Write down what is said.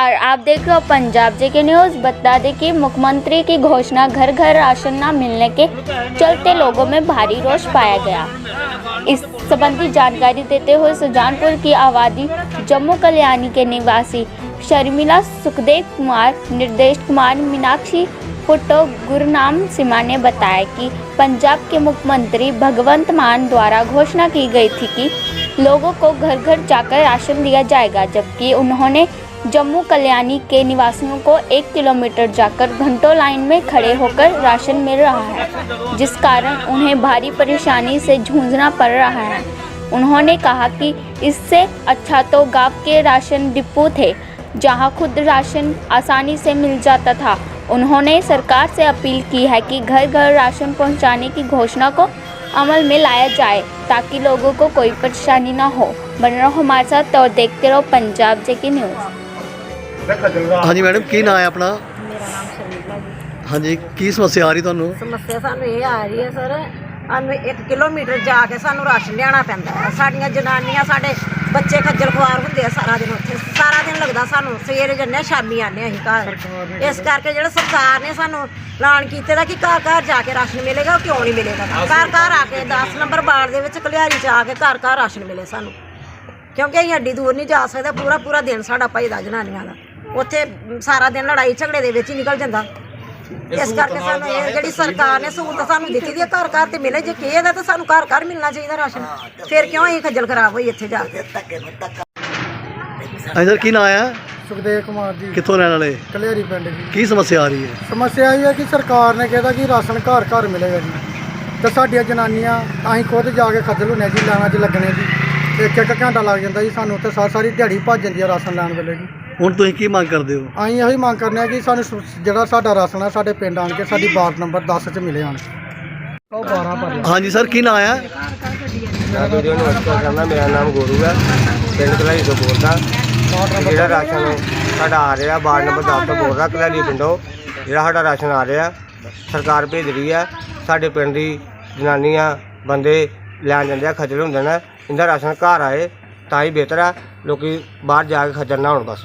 नमस्कार, आप देख रहे हो पंजाब जे के न्यूज़। बता दें कि मुख्यमंत्री की घोषणा घर घर राशन न मिलने के चलते लोगों में भारी रोष पाया गया। इस संबंधी जानकारी देते हुए सुजानपुर की आबादी, जम्मू कल्याणी के निवासी शर्मिला सुखदेव कुमार, निर्देश कुमार मीनाक्षी फुट्टो गुरनाम सिमा ने बताया कि पंजाब के मुख्यमंत्री भगवंत मान द्वारा घोषणा की गई थी कि लोगों को घर घर जाकर राशन दिया जाएगा, जबकि उन्होंने जम्मू कल्याणी के निवासियों को एक किलोमीटर जाकर घंटों लाइन में खड़े होकर राशन मिल रहा है, जिस कारण उन्हें भारी परेशानी से जूझना पड़ रहा है। उन्होंने कहा कि इससे अच्छा तो गाँव के राशन डिपो थे, जहाँ खुद राशन आसानी से मिल जाता था। उन्होंने सरकार से अपील की है कि घर घर राशन पहुँचाने की घोषणा को अमल में लाया जाए, ताकि लोगों को कोई परेशानी ना हो। बने रहो हमारे साथ और देखते रहो पंजाब जे की न्यूज़। ਹਾਂਜੀ ਮੈਡਮ ਕੀ ਨਾਂ ਹੈ ਆਪਣਾ? ਮੇਰਾ ਨਾਮ ਸ਼ਰਮੀਲਾ ਜੀ। ਹਾਂਜੀ ਕੀ ਸਮੱਸਿਆ ਆ ਰਹੀ ਤੁਹਾਨੂੰ? ਸਮੱਸਿਆ ਸਾਨੂੰ ਇਹ ਆ ਰਹੀ ਹੈ ਸਰ ਸਾਨੂੰ 1 ਕਿਲੋਮੀਟਰ ਜਾ ਕੇ ਸਾਨੂੰ ਰਾਸ਼ਨ ਲਿਆਉਣਾ ਪੈਂਦਾ ਹੈ। ਸਾਡੀਆਂ ਜਨਾਨੀਆਂ ਸਾਡੇ ਬੱਚੇ ਖੱਜਲ ਖੁਆਰ ਹੁੰਦੇ ਆ ਸਾਰਾ ਦਿਨ ਉੱਥੇ। ਸਾਰਾ ਦਿਨ ਲੱਗਦਾ ਸਾਨੂੰ ਸਵੇਰੇ ਜੰਨੇ ਆ ਸ਼ਾਮੀ ਆਨੇ ਅਸੀਂ ਘਰ। ਇਸ ਕਰਕੇ ਜਿਹੜਾ ਸਰਕਾਰ ਨੇ ਸਾਨੂੰ ਐਲਾਨ ਕੀਤੇ ਦਾ ਕਿ ਘਰ ਘਰ ਜਾ ਕੇ ਰਾਸ਼ਨ ਮਿਲੇਗਾ ਉਹ ਕਿਉਂ ਨਹੀਂ ਮਿਲੇਗਾ? ਘਰ ਘਰ ਆ ਕੇ 10 ਨੰਬਰ ਬਾੜ ਦੇ ਵਿੱਚ ਕਲਿਆਰੀ ਚ ਆ ਕੇ ਘਰ ਘਰ ਰਾਸ਼ਨ ਮਿਲੇ ਸਾਨੂੰ। ਕਿਉਂਕਿ ਅਸੀਂ ਅੱਡੀ ਦੂਰ ਨਹੀਂ ਜਾ ਸਕਦੇ ਪੂਰਾ ਪੂਰਾ ਦਿਨ ਸਾਡਾ ਭਜਦਾ ਜਨਾਨੀਆਂ ਦਾ। ਉੱਥੇ ਸਾਰਾ ਦਿਨ ਲੜਾਈ ਝਗੜੇ ਦੇ ਵਿੱਚ ਹੀ ਨਿਕਲ ਜਾਂਦਾ। ਇਸ ਕਰਕੇ ਸਾਨੂੰ ਇਹ ਜਿਹੜੀ ਸਰਕਾਰ ਨੇ ਸਹੂਲਤ ਸਾਨੂੰ ਦਿੱਤੀ ਦੀ ਹੈ, ਘਰ ਘਰ ਤੇ ਮਿਲੇ ਜੇ ਕਿਸੇ ਦਾ ਤਾਂ ਸਾਨੂੰ ਘਰ ਘਰ ਮਿਲਣਾ ਚਾਹੀਦਾ ਰਾਸ਼ਨ। ਫਿਰ ਕਿਉਂ ਅਸੀਂ ਖੱਜਲ ਖਰਾਬ ਹੋਈ ਇੱਥੇ ਜਾ ਕੇ? ਸਰ ਕੀ ਨਾਂ ਹੈ ਸੁਖਦੇਵ ਕੁਮਾਰ ਜੀ। ਕਿੱਥੋਂ ਰਹਿਣ ਵਾਲੇ? ਕਲਿਆਰੀ ਪਿੰਡ ਜੀ। ਕੀ ਸਮੱਸਿਆ ਆ ਰਹੀ ਹੈ? ਸਮੱਸਿਆ ਇਹ ਹੈ ਕਿ ਸਰਕਾਰ ਨੇ ਕਿਹਾ ਕਿ ਰਾਸ਼ਨ ਘਰ ਘਰ ਮਿਲੇਗਾ ਜੀ। ਤੇ ਸਾਡੀਆਂ ਜਨਾਨੀਆਂ ਅਸੀਂ ਖੁਦ ਜਾ ਕੇ ਖੱਜਲ ਹੁੰਨੇ ਜੀ ਲਾਈਨਾਂ 'ਚ ਲੱਗਣੇ ਜੀ। ਇੱਕ ਇੱਕ ਘੰਟਾ ਲੱਗ ਜਾਂਦਾ ਜੀ ਸਾਨੂੰ ਉੱਥੇ ਸਾਰੀ ਸਾਰੀ ਦਿਹਾੜੀ ਭੱਜ ਜਾਂਦੀ ਹੈ ਰਾਸ਼ਨ ਲੈਣ ਵੇਲੇ ਜੀ। ਹੁਣ ਤੁਸੀਂ ਕੀ ਮੰਗ ਕਰਦੇ ਹੋ? ਅਸੀਂ ਇਹੋ ਹੀ ਮੰਗ ਕਰਨੇ ਆ ਕਿ ਸਾਨੂੰ ਸ- ਜਿਹੜਾ ਸਾਡਾ ਰਾਸ਼ਨ ਹੈ ਸਾਡੇ ਪਿੰਡ ਆਣ ਕੇ ਸਾਡੀ ਵਾਰਡ ਨੰਬਰ 10 'ਚ ਮਿਲੇ ਆਣ। ਉਹ 12 ਪਰ ਹਾਂਜੀ ਸਰ ਕੀ ਨਾਂ ਹੈ ਮੈਂ ਵੀਡੀਓ ਨੂੰ ਨਮਸਕਾਰ ਕਰਦਾ ਮੇਰਾ ਨਾਮ ਗੋਰੂ ਹੈ ਪਿੰਡ ਕਲਾਈ ਤੋਂ ਬੋਲਦਾ। ਤੇ ਜਿਹੜਾ ਰਾਸ਼ਨ ਸਾਡਾ ਆ ਰਿਹਾ ਵਾਰਡ ਨੰਬਰ 10 ਤੋਂ ਬੋਲ ਰਿਹਾ ਕਲਾਈ ਪਿੰਡੋਂ ਜਿਹੜਾ ਸਾਡਾ ਰਾਸ਼ਨ ਆ ਰਿਹਾ ਸਰਕਾਰ ਭੇਜ ਰਹੀ ਹੈ ਸਾਡੇ ਪਿੰਡ ਦੀ ਜਨਾਨੀਆਂ ਬੰਦੇ ਲੈਣ ਜਾਂਦੇ ਆ ਖੱਜਲ ਹੁੰਦੇ ਨੇ। ਇਹਦਾ ਰਾਸ਼ਨ ਘਰ ਆਏ ਤਾਂ ਹੀ ਬਿਹਤਰ ਹੈ ਲੋਕੀ ਬਾਹਰ ਜਾ ਕੇ ਖੱਜਲ ਨਾ ਹੋਣ ਬਸ।